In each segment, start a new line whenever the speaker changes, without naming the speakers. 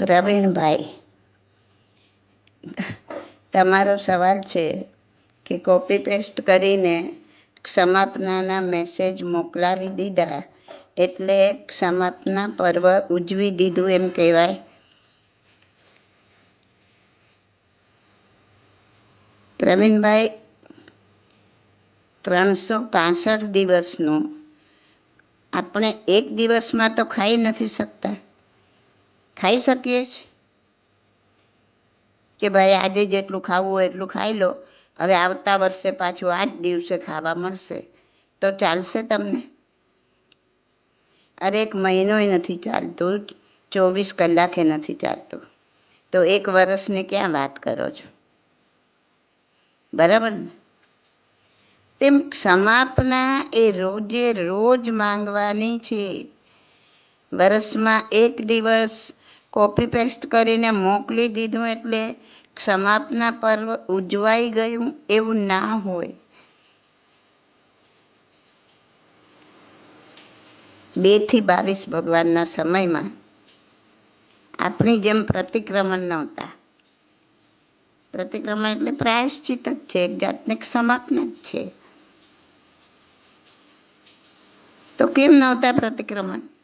પ્રવીણભાઈ તમારો સવાલ છે કે કોપી પેસ્ટ કરીને સમાપનાના મેસેજ મોકલાવી દીધા એટલે સમાપના પર્વ ઉજવી દીધું એમ કહેવાય. પ્રવીણભાઈ, ત્રણસો પાસઠ દિવસનું. આપણે એક દિવસમાં તો ખાઈ નથી શકતા. ખાઈ શકીએ છીએ? કે ભાઈ આજે જેટલું ખાવું હોય એટલું ખાઈ લો, હવે આવતા વર્ષે પાછું આ જ દિવસે ખાવા મળશે. તો ચાલશે તમને? અરે એક મહિનોય નથી ચાલતું, ચોવીસ કલાકે નથી ચાલતું. તો એક વર્ષની ક્યાં વાત કરો છો? બરાબર ને? તેમ સમાપના એ રોજે રોજ માંગવાની છે. વર્ષમાં એક દિવસ કોપી પેસ્ટ કરીને મોકલી દીધું એટલે સમાપના પર્વ ઉજવાઈ ગયું એવું ના હોય. બેથી બાવીસ ભગવાનના સમયમાં આપણી જેમ પ્રતિક્રમણ નહોતા. પ્રતિક્રમણ એટલે પ્રાયશ્ચિત જ છે, એક જાતને સમાપના જ છે. તો કેમ નહોતા પ્રતિક્રમણ?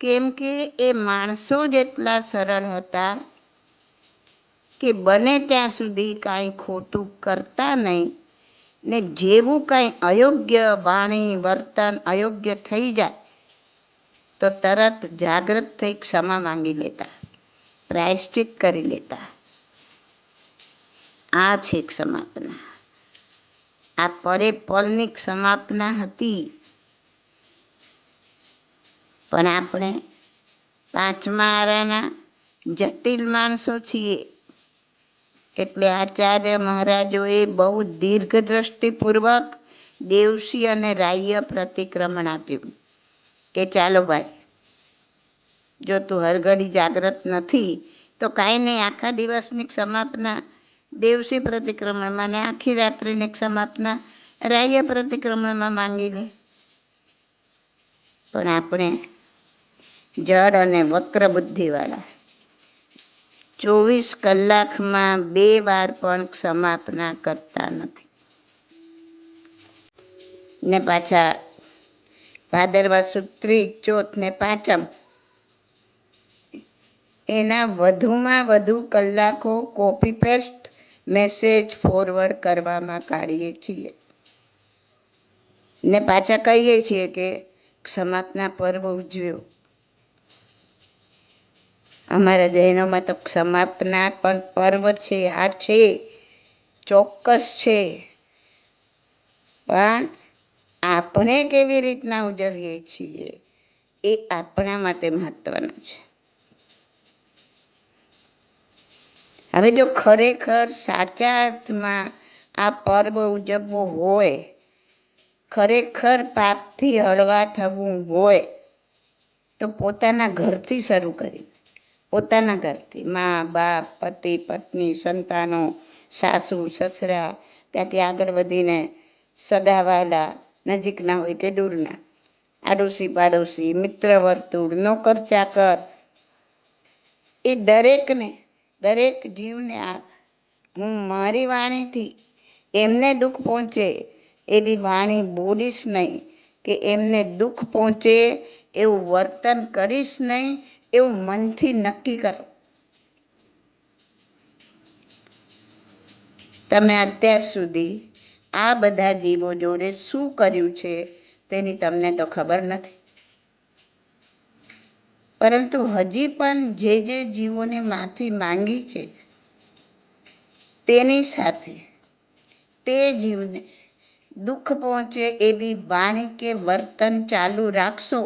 કેમ કે એ માણસો જેટલા સરળ હતા કે બને ત્યાં સુધી કાંઈ ખોટું કરતા નહીં ને જેવું કાંઈ અયોગ્ય વાણી, વર્તન અયોગ્ય થઈ જાય, તો તરત જાગૃત થઈ ક્ષમા માંગી લેતા, પ્રાયશ્ચિત કરી લેતા. આ છે ક્ષમાપના. આ પરે પલની ક્ષમાપના હતી. પણ આપણે પાંચમા આરાના જટિલ માણસો છીએ. એટલે આચાર્ય મહારાજોએ બહુ દીર્ઘદ્રષ્ટિપૂર્વક દેવસી અને રાહ્ય પ્રતિક્રમણ આપ્યું કે ચાલો ભાઈ, જો તું હરઘડી જાગ્રત નથી, તો કાંઈ નહીં, આખા દિવસની સમાપના દેવસી પ્રતિક્રમણમાં ને આખી રાત્રિની સમાપના રાહ્ય પ્રતિક્રમણમાં માંગી લે. પણ આપણે જડ અને વક્ર બુદ્ધિવાળા. ચોવીસ કલાકમાં બે વાર પણ સમાપના કરતા નથી. ને પાછા ભાદરવા સુત્રી ચોથ ને પાંચમ. એના વધુમાં વધુ કલાકો કોપી પેસ્ટ મેસેજ ફોરવર્ડ કરવામાં કાઢીએ છીએ. ને પાછા કહીએ છીએ કે સમાપના પર્વ ઉજવ્યો. અમારા જૈનોમાં તો સમાપના પણ પર્વ છે, આ છે, ચોક્કસ છે. પણ આપણે કેવી રીતના ઉજવીએ છીએ એ આપણા માટે મહત્વનું છે. હવે જો ખરેખર સાચા અર્થમાં આ પર્વ ઉજવવો હોય, ખરેખર પાપથી હળવા થવું હોય, તો પોતાના ઘરથી શરૂ કરી પોતાના ઘરથી. મા, બાપ, પતિ, પત્ની, સંતાનો, સાસુ, સસરા, ત્યાંથી આગળ વધીને સગાવાલા નજીકના હોય કે દૂરના. આડોશી, પાડોશી, મિત્ર, વર્તુળ, નોકર, ચાકર. એ દરેકને, દરેક જીવને આ હું મારી વાણીથી એમને દુઃખ પહોંચે એવી વાણી બોલીશ નહીં કે એમને દુઃખ પહોંચે એવું વર્તન કરીશ નહીં એવું મનથી નક્કી કરો. તમે અત્યાર સુધી આ બધા જીવો જોડે શું કર્યું છે તેની તમને તો ખબર નથી. પરંતુ હજી પણ જે જે જીવોને માફી માંગી છે, તેની સાથે તે જીવને દુઃખ પહોંચે એવી વાણી કે વર્તન ચાલુ રાખશો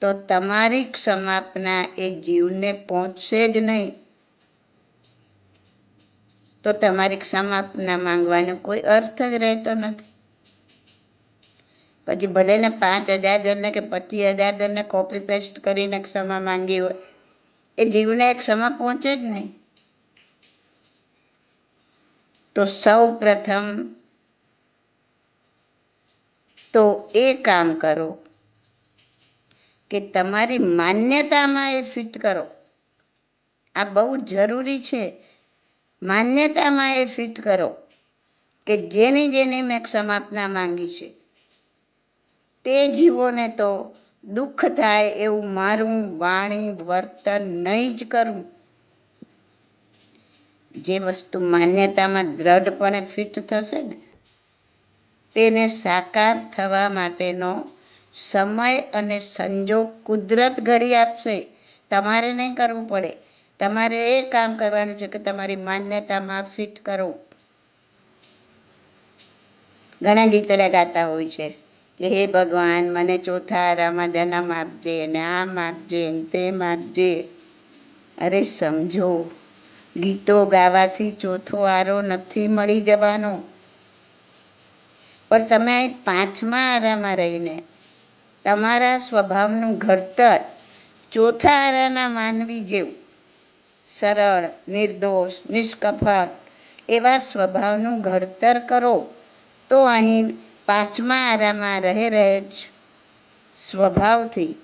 તો તમારી ક્ષમાપના એ જીવને પહોંચશે જ નહીં. તો તમારી ક્ષમાપના માંગવાનો કોઈ અર્થ જ રહેતો નથી. પછી ભલે ને પાંચ હજાર જણને કે પચીસ હજાર જણને કોપી પેસ્ટ કરીને ક્ષમા માંગી હોય, એ જીવને ક્ષમા પહોંચે જ નહીં. તો સૌ પ્રથમ તો એ કામ કરો કે તમારી માન્યતામાં એ ફિટ કરો. આ બહુ જરૂરી છે. માન્યતામાં એ ફિટ કરો કે જેની જેની મેં ક્ષમાપના માંગી છે. તે જીવોને તો દુઃખ થાય એવું મારું વાણી વર્તન નહીં જ કરું. જે વસ્તુ માન્યતામાં દ્રઢપણે ફિટ થશે ને, તેને સાકાર થવા માટેનો સમય અને સંજોગ કુદરત ઘડી આપશે. તમારે નહીં કરવું પડે. તમારે એ કામ કરવાનું છે કે તમારી માન્યતામાં ફિટ કરો. ઘણા ગીતડા ગાતા હોય છે કે, હે ભગવાન, મને ચોથા આરામાં જન્મ આપજે ને આમ આપજે તેમ આપજે અરે સમજો, ગીતો ગાવાથી ચોથો આરો નથી મળી જવાનો. પણ તમે પાંચમા આરામાં રહીને તમારા સ્વભાવનું ઘડતર ચોથા આરાના માનવી જેવું. સરળ, નિર્દોષ નિષ્કફળ એવા સ્વભાવનું ઘડતર કરો તો અહીં પાંચમા આરામાં રહે રહે જ સ્વભાવથી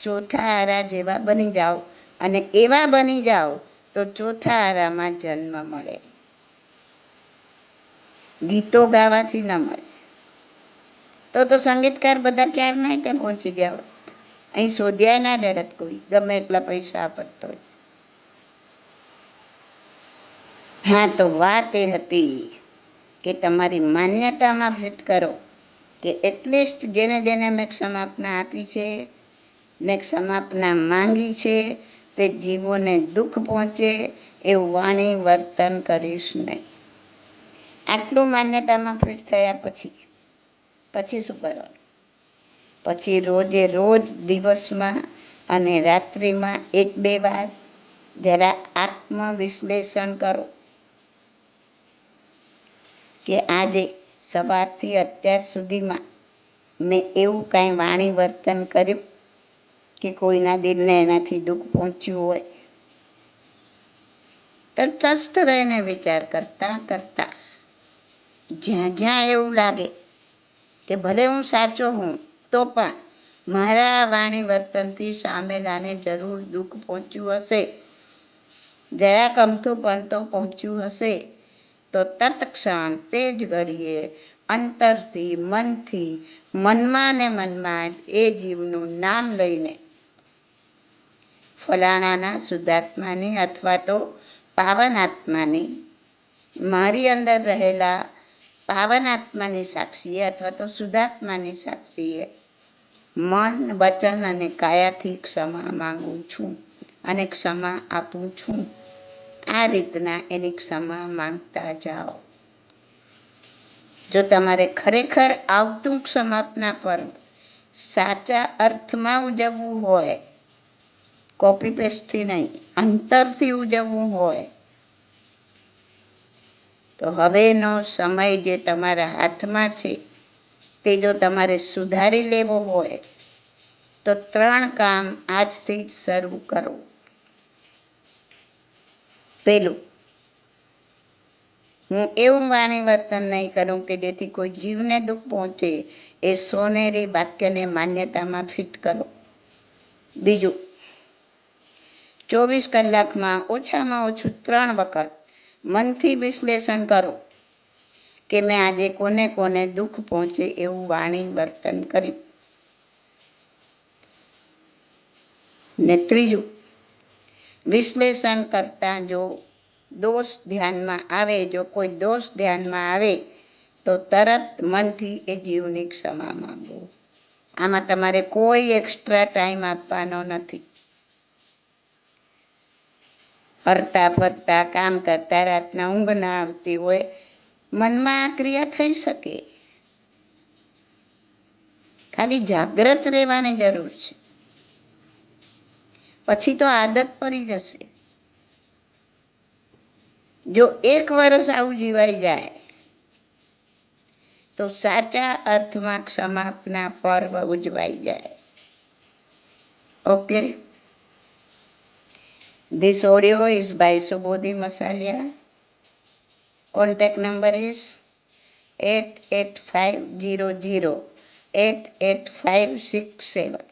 ચોથા આરા જેવા બની જાઓ અને એવા બની જાઓ તો ચોથા આરામાં જન્મ મળે. ગીતો ગાવાથી ન મળે. તો તો સંગીતકાર બધા ક્યારના ત્યાં પહોંચી ગયા હોત અહીં શોધ્યા ના જડત કોઈ, ગમે એટલા પૈસા આપતો હોય. હા, તો વાત એ હતી કે તમારી માન્યતામાં ફિટ કરો કે એટલીસ્ટ જેને જેને મેં ક્ષમાપના આપી છે, ને ક્ષમાપના માંગી છે, તે જીવોને દુઃખ પહોંચે એવું વાણી વર્તન કરીશ નહીં. આટલું માન્યતામાં ફિટ થયા પછી પછી શું કરવાનું પછી રોજે રોજ દિવસમાં અને રાત્રિમાં એક બે વાર જરા આત્મવિશ્લેષણ કરો કે આજે સવારથી અત્યાર સુધીમાં મેં એવું કાંઈ વાણી વર્તન કર્યું કે કોઈના દિલને એનાથી દુઃખ પહોંચ્યું હોય? તટસ્થ રહીને વિચાર કરતા કરતા જ્યાં જ્યાં એવું લાગે કે ભલે હું સાચો હું તો પણ મારા વાણી વર્તનથી સામેલાને જરૂર દુઃખ પહોંચ્યું હશે. જરા કમથું પણ તો પહોંચ્યું હશે. તો તત્ક્ષણ તે જ ઘડીએ અંતરથી, મનથી, મનમાં ને મનમાં એ જીવનું નામ લઈને ફલાણાના શુદ્ધાત્માની અથવા તો પાવન આત્માની મારી અંદર રહેલા પાવન આત્માની સાક્ષીએ અથવા તો શુદ્ધાત્માની સાક્ષીએ મન, વચન અને કાયાથી ક્ષમા માંગુ છું અને ક્ષમા આપું છું. આ રીતના એની ક્ષમા માંગતા જાઓ. જો તમારે ખરેખર આવતું ક્ષમાપના પર્વ સાચા અર્થમાં ઉજવવું હોય કોપી પેસ્ટથી નહીં, અંતરથી ઉજવવું હોય તો હવેનો સમય જે તમારા હાથમાં છે, તે જો તમારે સુધારી લેવો હોય, તો ત્રણ કામ આજથી જ શરૂ કરો. પેલું હું એવું વાણી વર્તન નહીં કરું કે જેથી કોઈ જીવને દુઃખ પહોંચે, એ સોનેરી વાક્યને માન્યતામાં ફિટ કરો. બીજું, ચોવીસ કલાકમાં ઓછામાં ઓછું ત્રણ વખત મનથી વિશ્લેષણ કરો કે મેં આજે કોને કોને દુઃખ પહોંચે એવું વાણી વર્તન કર્યું. ને ત્રીજું, વિશ્લેષણ કરતા જો દોષ ધ્યાનમાં આવે, જો કોઈ દોષ ધ્યાનમાં આવે, તો તરત મનથી એ જીવની ક્ષમા માંગો. આમાં તમારે કોઈ એક્સ્ટ્રા ટાઈમ આપવાનો નથી. ફરતા ફરતા કામ કરતા રાતના ઊંઘ ના આવતી હોય, મનમાં આ ક્રિયા થઈ શકે. ખાલી જાગ્રત રહેવાની જરૂર છે. પછી તો આદત પડી જશે. જો એક વર્ષ આવું જીવાઈ જાય, તો સાચા અર્થમાં ક્ષમાપના પર્વ ઉજવાઈ જાય. Okay This audio is by Subodhi Masalia. Contact number is 88500 88567.